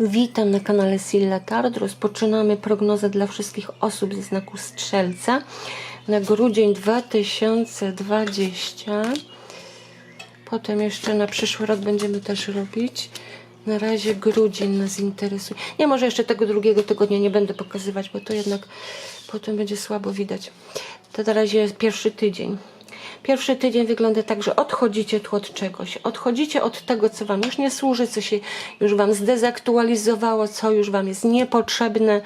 Witam na kanale Silla Tarot. Rozpoczynamy prognozę dla wszystkich osób ze znaku Strzelca na grudzień 2020. Potem jeszcze na przyszły rok będziemy też robić. Na razie grudzień nas interesuje. Nie, może jeszcze tego drugiego tygodnia nie będę pokazywać, bo to jednak potem będzie słabo widać. To na razie jest pierwszy tydzień. Pierwszy tydzień wygląda tak, że odchodzicie tu od czegoś. Odchodzicie od tego, co wam już nie służy, co się już wam zdezaktualizowało, co już wam jest niepotrzebne.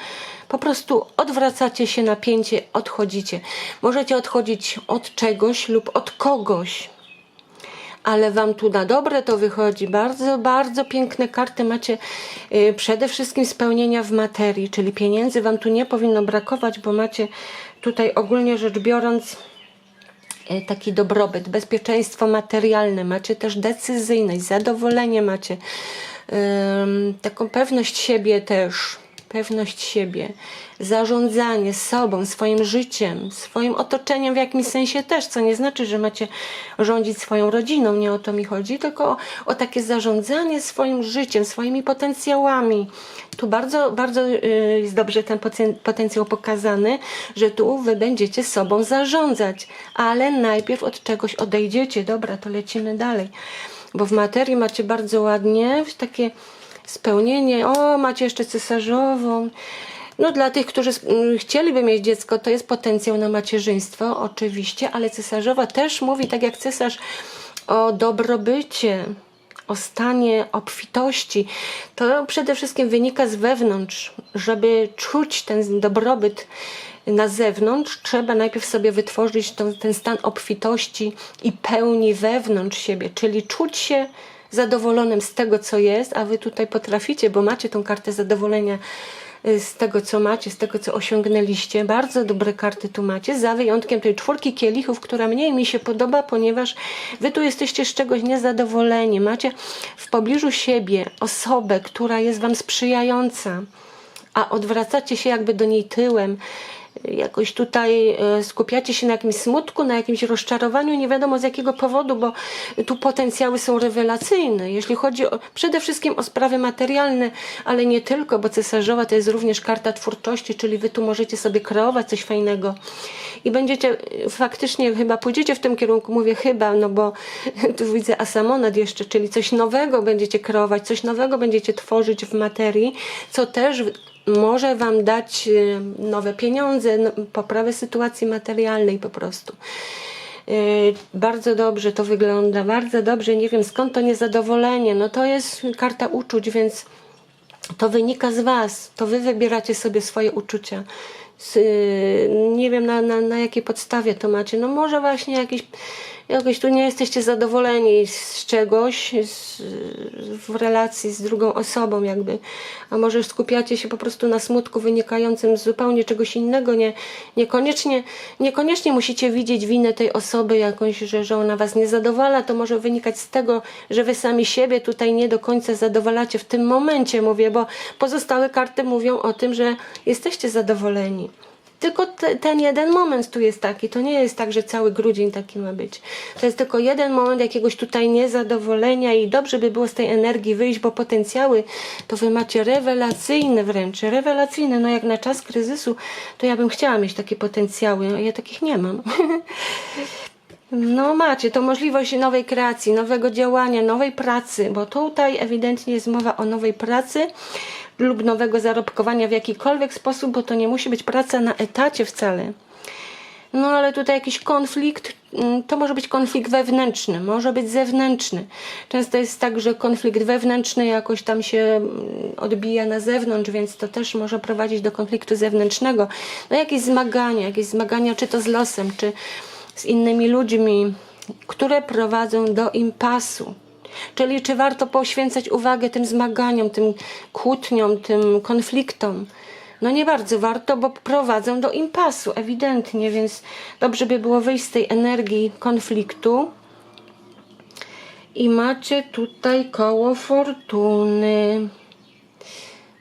Po prostu odwracacie się napięcie, odchodzicie. Możecie odchodzić od czegoś lub od kogoś ale Wam tu na dobre to wychodzi. Bardzo, bardzo piękne karty macie. y, Przede wszystkim spełnienia w materii, czyli pieniędzy Wam tu nie powinno brakować, bo macie tutaj ogólnie rzecz biorąc taki dobrobyt, bezpieczeństwo materialne, macie też decyzyjność, zadowolenie macie, taką pewność siebie też, pewność siebie, zarządzanie sobą, swoim życiem, swoim otoczeniem w jakimś sensie też, co nie znaczy, że macie rządzić swoją rodziną, nie o to mi chodzi, tylko o, o takie zarządzanie swoim życiem, swoimi potencjałami. Tu bardzo, bardzo y, jest dobrze ten poten- potencjał pokazany, że tu wy będziecie sobą zarządzać, ale najpierw od czegoś odejdziecie. Dobra, to lecimy dalej. Bo w materii macie bardzo ładnie takie spełnienie. O, macie jeszcze cesarzową. No dla tych, którzy chcieliby mieć dziecko, to jest potencjał na macierzyństwo, oczywiście, ale cesarzowa też mówi, tak jak cesarz, o dobrobycie, o stanie obfitości. To przede wszystkim wynika z wewnątrz. Żeby czuć ten dobrobyt na zewnątrz, trzeba najpierw sobie wytworzyć ten stan obfitości i pełni wewnątrz siebie, czyli czuć się zadowolonym z tego, co jest, a wy tutaj potraficie, bo macie tą kartę zadowolenia y, z tego, co macie, z tego, co osiągnęliście. Bardzo dobre karty tu macie, za wyjątkiem tej czwórki kielichów, która mniej mi się podoba, ponieważ wy tu jesteście z czegoś niezadowoleni. Macie w pobliżu siebie osobę, która jest wam sprzyjająca, a odwracacie się jakby do niej tyłem jakoś tutaj e, skupiacie się na jakimś smutku, na jakimś rozczarowaniu, nie wiadomo z jakiego powodu, bo tu potencjały są rewelacyjne. Jeśli chodzi o, przede wszystkim o sprawy materialne, ale nie tylko, bo cesarzowa to jest również karta twórczości, czyli wy tu możecie sobie kreować coś fajnego i będziecie e, faktycznie chyba pójdziecie w tym kierunku, mówię chyba, no bo tu widzę asamonat jeszcze, czyli coś nowego będziecie kreować, coś nowego będziecie tworzyć w materii, co też może Wam dać y, nowe pieniądze, no, poprawę sytuacji materialnej po prostu. Y, Bardzo dobrze to wygląda, bardzo dobrze. Nie wiem skąd to niezadowolenie. No to jest karta uczuć, więc to wynika z Was. To Wy wybieracie sobie swoje uczucia. Z, nie wiem na, na, na jakiej podstawie to macie. No może właśnie jakieś, jakoś tu nie jesteście zadowoleni z czegoś z, w relacji z drugą osobą jakby. A może skupiacie się po prostu na smutku wynikającym z zupełnie czegoś innego. Nie, niekoniecznie, niekoniecznie musicie widzieć winę tej osoby jakąś, że, że ona was nie zadowala. To może wynikać z tego, że wy sami siebie tutaj nie do końca zadowalacie w tym momencie, mówię, bo pozostałe karty mówią o tym, że jesteście zadowoleni. Tylko te, ten jeden moment tu jest taki. To nie jest tak, że cały grudzień taki ma być. To jest tylko jeden moment jakiegoś tutaj niezadowolenia i dobrze by było z tej energii wyjść, bo potencjały to wy macie rewelacyjne wręcz. Rewelacyjne. No jak na czas kryzysu, to ja bym chciała mieć takie potencjały, a ja takich nie mam. No macie to możliwość nowej kreacji, nowego działania, nowej pracy, bo tutaj ewidentnie jest mowa o nowej pracy lub nowego zarobkowania w jakikolwiek sposób, bo to nie musi być praca na etacie wcale. No ale tutaj jakiś konflikt, mm, to może być konflikt wewnętrzny, może być zewnętrzny. Często jest tak, że konflikt wewnętrzny jakoś tam się mm, odbija na zewnątrz, więc to też może prowadzić do konfliktu zewnętrznego. No jakieś zmagania, jakieś zmagania czy to z losem, czy z innymi ludźmi, które prowadzą do impasu. Czyli czy warto poświęcać uwagę tym zmaganiom, tym kłótniom, tym konfliktom? No nie bardzo warto, bo prowadzą do impasu, ewidentnie, więc dobrze by było wyjść z tej energii konfliktu. I macie tutaj koło fortuny.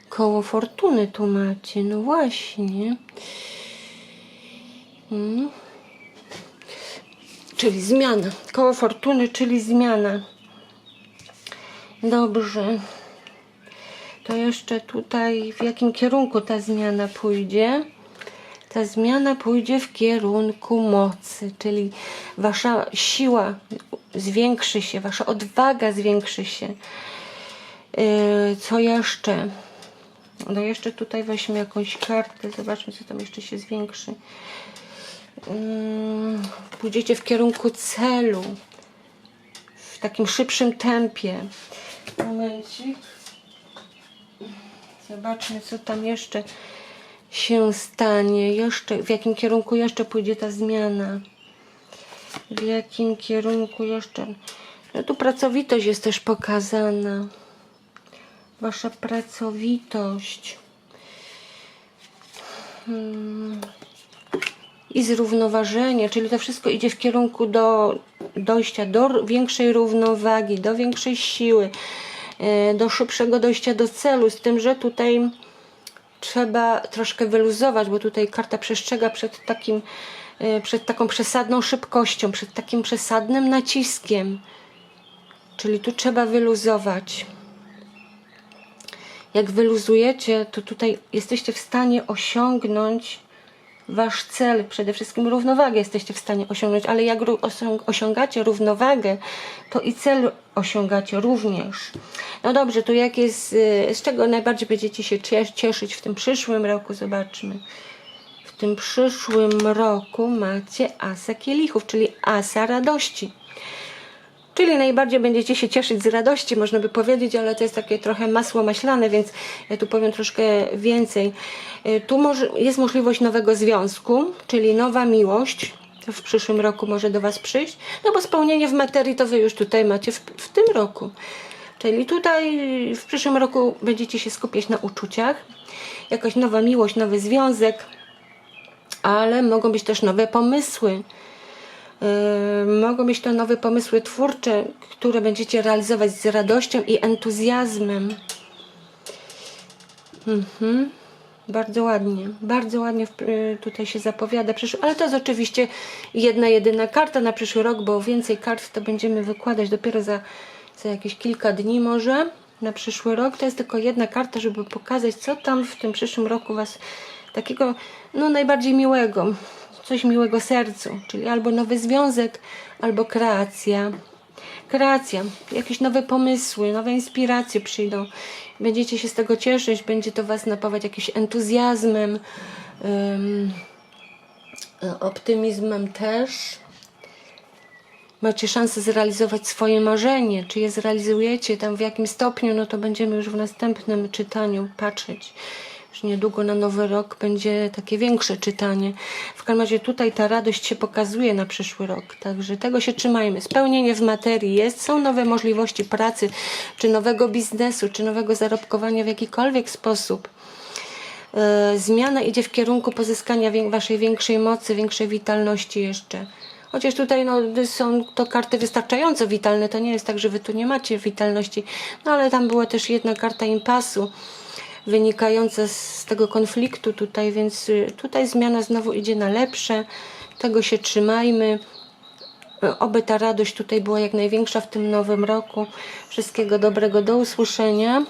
Koło fortuny tu macie, no właśnie. Mm. Czyli zmiana. Koło fortuny, czyli zmiana. Dobrze. to jeszcze tutaj w jakim kierunku ta zmiana pójdzie? Ta zmiana pójdzie w kierunku mocy, czyli wasza siła zwiększy się, wasza odwaga zwiększy się. Yy, co jeszcze? No jeszcze tutaj weźmy jakąś kartę, zobaczmy co tam jeszcze się zwiększy. Yy, pójdziecie w kierunku celu, w takim szybszym tempie. Momencik. Zobaczmy, co tam jeszcze się stanie. Jeszcze, w jakim kierunku jeszcze pójdzie ta zmiana. W jakim kierunku jeszcze. No tu pracowitość jest też pokazana. Wasza pracowitość. Hmm. I zrównoważenie, czyli to wszystko idzie w kierunku do dojścia do większej równowagi, do większej siły, e, do szybszego dojścia do celu, z tym, że tutaj trzeba troszkę wyluzować, bo tutaj karta przestrzega przed takim, e, przed taką przesadną szybkością, przed takim przesadnym naciskiem. Czyli tu trzeba wyluzować. Jak wyluzujecie, to tutaj jesteście w stanie osiągnąć wasz cel, przede wszystkim równowagę jesteście w stanie osiągnąć, ale jak osiągacie równowagę, to i cel osiągacie również. No dobrze, to jak jest, y, z czego najbardziej będziecie się cie- cieszyć w tym przyszłym roku? Zobaczmy. W tym przyszłym roku macie asa kielichów, czyli asa radości. Czyli najbardziej będziecie się cieszyć z radości, można by powiedzieć, ale to jest takie trochę masło maślane, więc ja tu powiem troszkę więcej. Y, Tu jest możliwość nowego związku, czyli nowa miłość. W przyszłym roku może do Was przyjść. No bo spełnienie w materii to Wy już tutaj macie w, w tym roku. Czyli tutaj w przyszłym roku będziecie się skupiać na uczuciach. Jakaś nowa miłość, nowy związek, ale mogą być też nowe pomysły. Yy, mogą być to nowe pomysły twórcze, które będziecie realizować z radością i entuzjazmem. Mhm. Bardzo ładnie, bardzo ładnie yy, tutaj się zapowiada przyszły, ale to jest oczywiście jedna, jedyna karta na przyszły rok, bo więcej kart to będziemy wykładać dopiero za, za jakieś kilka dni może na przyszły rok. To jest tylko jedna karta, żeby pokazać, co tam w tym przyszłym roku Was takiego, no najbardziej miłego, coś miłego sercu, czyli albo nowy związek, albo kreacja. Kreacja, jakieś nowe pomysły, nowe inspiracje przyjdą. Będziecie się z tego cieszyć, będzie to Was napawać jakimś entuzjazmem, ym, optymizmem też. Macie szansę zrealizować swoje marzenie. Czy je zrealizujecie, tam w jakim stopniu, no to będziemy już w następnym czytaniu patrzeć. Już niedługo na nowy rok będzie takie większe czytanie. W każdym razie tutaj ta radość się pokazuje na przyszły rok. Także tego się trzymajmy. Spełnienie w materii jest, są nowe możliwości pracy, czy nowego biznesu, czy nowego zarobkowania w jakikolwiek sposób. E, zmiana idzie w kierunku pozyskania waszej większej mocy, większej witalności jeszcze. Chociaż tutaj no, są to karty wystarczająco witalne, to nie jest tak, że wy tu nie macie witalności, no ale tam była też jedna karta impasu wynikająca z tego konfliktu tutaj, więc y, tutaj zmiana znowu idzie na lepsze, tego się trzymajmy. E, Oby ta radość tutaj była jak największa w tym nowym roku. Wszystkiego dobrego, do usłyszenia.